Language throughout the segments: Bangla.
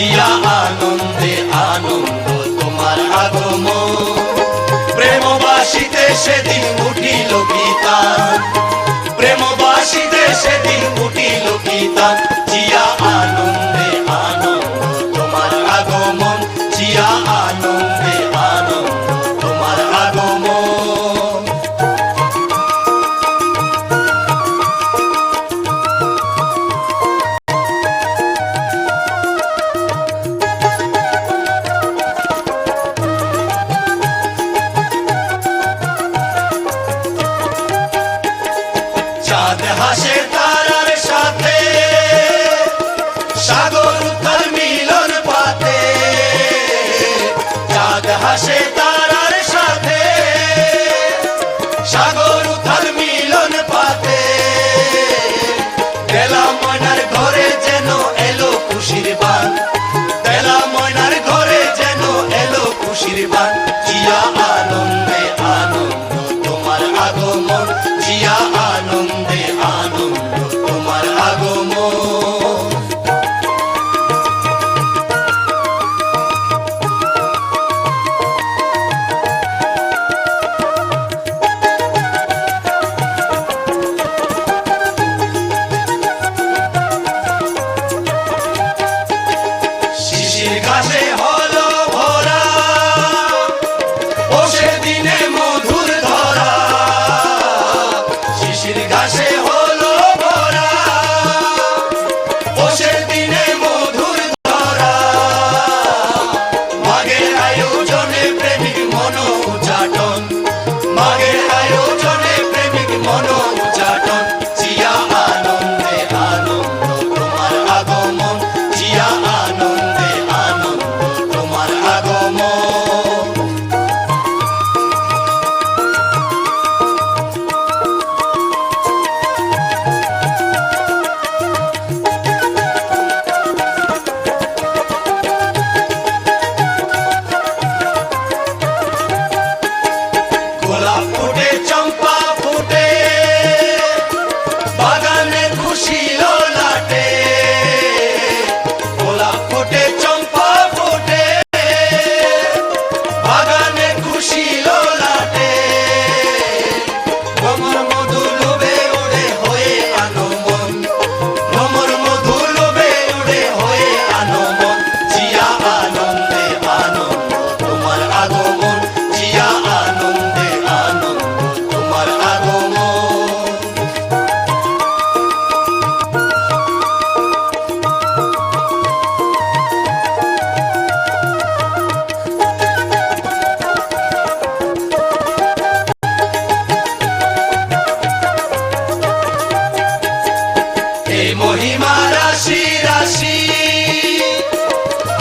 নাচিয়া আনন্দে আনন্দ তোমার আগম প্রেমবাসীতে সেদিন উঠিল গীতা প্রেমবাসীতে সেদিন উঠিল গীতা রাত হাসে নদীর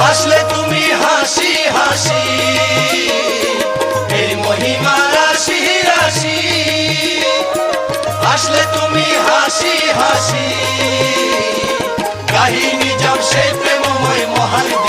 আসলে তুমি হাসি হাসি। এই মহিমা রাশি রাশি। আসলে তুমি হাসি হাসি। কাহিনী যাও সেই প্রেমময় মহান